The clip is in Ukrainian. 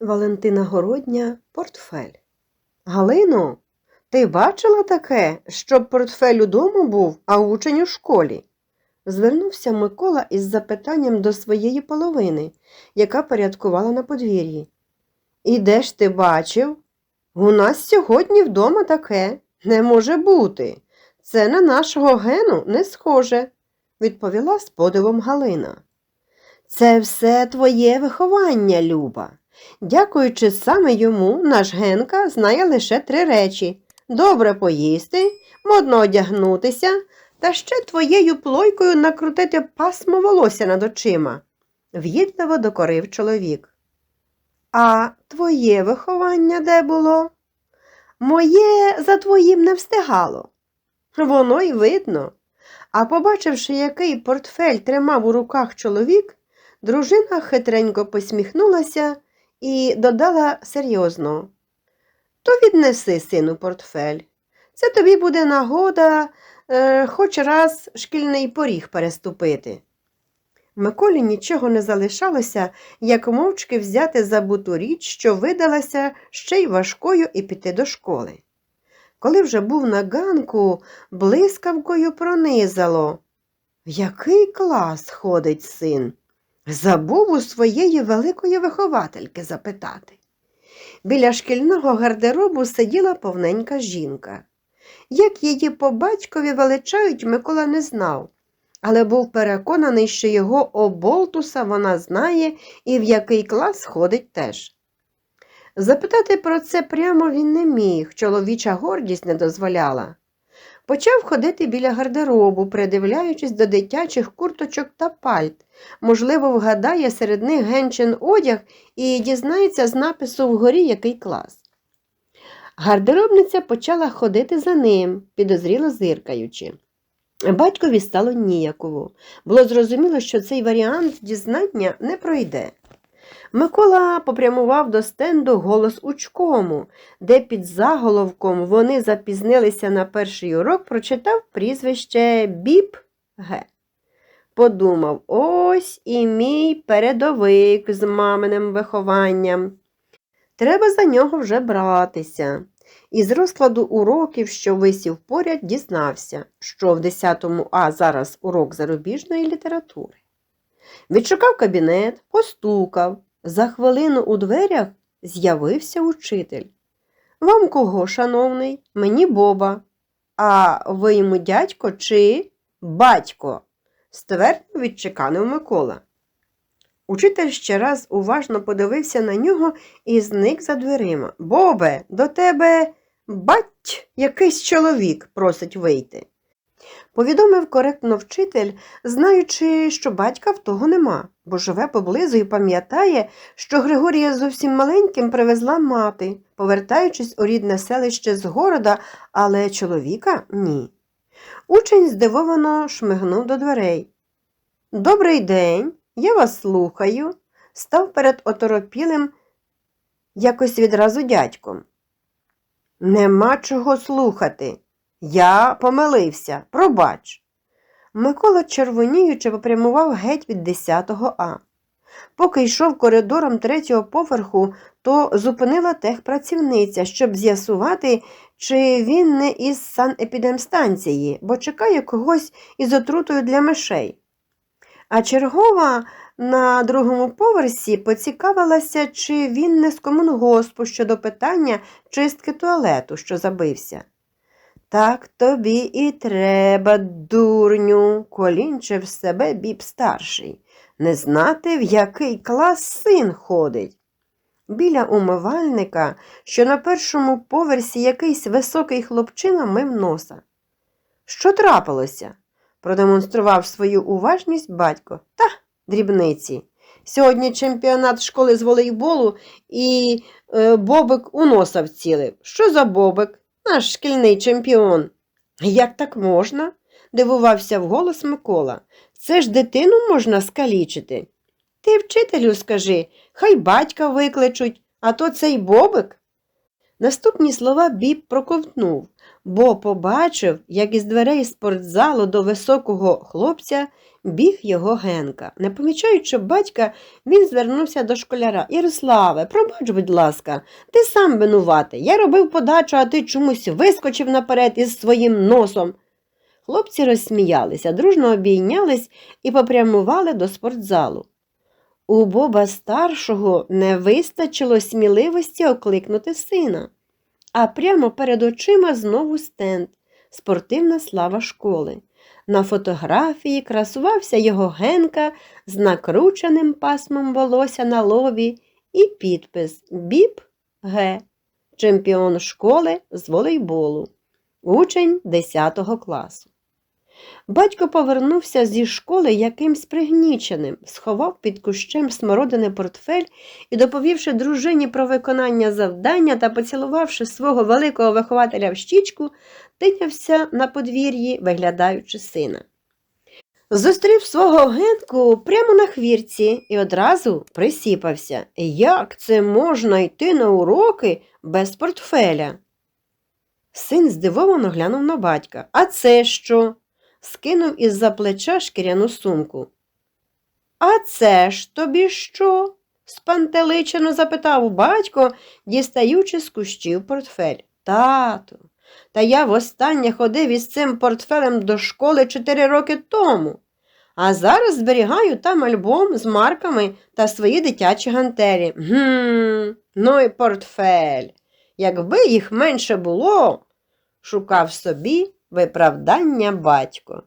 Валентина Городня портфель. Галино, ти бачила таке, щоб портфель удома був, а учень у школі? Звернувся Микола із запитанням до своєї половини, яка порядкувала на подвір'ї. І де ж ти бачив? У нас сьогодні вдома таке не може бути. Це на нашого гену не схоже, відповіла з подивом Галина. Це все твоє виховання, Люба. Дякуючи саме йому, наш Генка знає лише три речі добре поїсти, модно одягнутися та ще твоєю плойкою накрутити пасмо волосся над очима, в'їдливо докорив чоловік. А твоє виховання де було? Моє за твоїм не встигало. Воно й видно. А побачивши, який портфель тримав у руках чоловік, дружина хитренько посміхнулася і додала серйозно. То віднеси, сину, портфель. Це тобі буде нагода е, хоч раз шкільний поріг переступити. Миколі нічого не залишалося, як мовчки взяти забуту річ, що видалася ще й важкою і піти до школи. Коли вже був на ганку, блискавкою пронизало. В який клас ходить син? Забув у своєї великої виховательки запитати. Біля шкільного гардеробу сиділа повненька жінка. Як її по батькові величають, Микола не знав, але був переконаний, що його оболтуса вона знає і в який клас ходить теж. Запитати про це прямо він не міг, чоловіча гордість не дозволяла. Почав ходити біля гардеробу, придивляючись до дитячих курточок та пальт. Можливо, вгадає серед них генчин одяг і дізнається з напису вгорі який клас. Гардеробниця почала ходити за ним, підозріло зиркаючи. Батькові стало ніяково. Було зрозуміло, що цей варіант дізнання не пройде. Микола попрямував до стенду голос учкому, де під заголовком вони запізнилися на перший урок, прочитав прізвище Біп Г. Подумав, ось і мій передовик з маминим вихованням. Треба за нього вже братися. Із розкладу уроків, що висів поряд, дізнався, що в 10 А зараз урок зарубіжної літератури. Відшукав кабінет, постукав. За хвилину у дверях з'явився учитель. Вам кого, шановний? Мені Боба. А ви йому дядько чи батько? ствердно відчеканив Микола. Учитель ще раз уважно подивився на нього і зник за дверима. Бобе, до тебе бать якийсь чоловік просить вийти. Повідомив коректно вчитель, знаючи, що батька в того нема, бо живе поблизу і пам'ятає, що Григорія зовсім маленьким привезла мати, повертаючись у рідне селище з города, але чоловіка ні. Учень здивовано шмигнув до дверей. Добрий день, я вас слухаю, став перед оторопілим якось відразу дядьком. Нема чого слухати. Я помилився, пробач. Микола червоніючи попрямував геть від 10 А. Поки йшов коридором третього поверху, то зупинила техпрацівниця, щоб з'ясувати, чи він не із санепідемстанції, бо чекає когось із отрутою для мишей. А чергова на другому поверсі поцікавилася, чи він не з комунгоспу щодо питання чистки туалету, що забився. Так тобі і треба, дурню, колінчив себе біб старший, не знати, в який клас син ходить. Біля умивальника, що на першому поверсі якийсь високий хлопчина мив носа. Що трапилося? продемонстрував свою уважність батько. Та, дрібниці. Сьогодні чемпіонат школи з волейболу і е, бобик у носа вцілив. Що за бобик? Наш шкільний чемпіон. Як так можна? дивувався вголос Микола. Це ж дитину можна скалічити. Ти вчителю скажи, хай батька викличуть, а то цей бобик. Наступні слова Біб проковтнув, бо побачив, як із дверей спортзалу до високого хлопця біг його Генка. Не помічаючи батька, він звернувся до школяра. Ярославе, пробач, будь ласка, ти сам винуватий. Я робив подачу, а ти чомусь вискочив наперед із своїм носом. Хлопці розсміялися, дружно обійнялись і попрямували до спортзалу. У Боба старшого не вистачило сміливості окликнути сина, а прямо перед очима знову стенд спортивна слава школи. На фотографії красувався його генка з накрученим пасмом волосся на лобі і підпис Біб Г. Чемпіон школи з волейболу, учень 10 класу. Батько повернувся зі школи якимсь пригніченим, сховав під кущем смородини портфель і, доповівши дружині про виконання завдання та поцілувавши свого великого вихователя в щічку, тинявся на подвір'ї, виглядаючи сина. Зустрів свого генку прямо на хвірці і одразу присіпався. Як це можна йти на уроки без портфеля? Син здивовано глянув на батька. А це що? Скинув із-за плеча шкіряну сумку. А це ж тобі що? спантеличено запитав батько, дістаючи з кущів портфель. Тату, та я востаннє ходив із цим портфелем до школи чотири роки тому, а зараз зберігаю там альбом з марками та свої дитячі гантелі. Гм, ну і портфель. Якби їх менше було, шукав собі виправдання батько.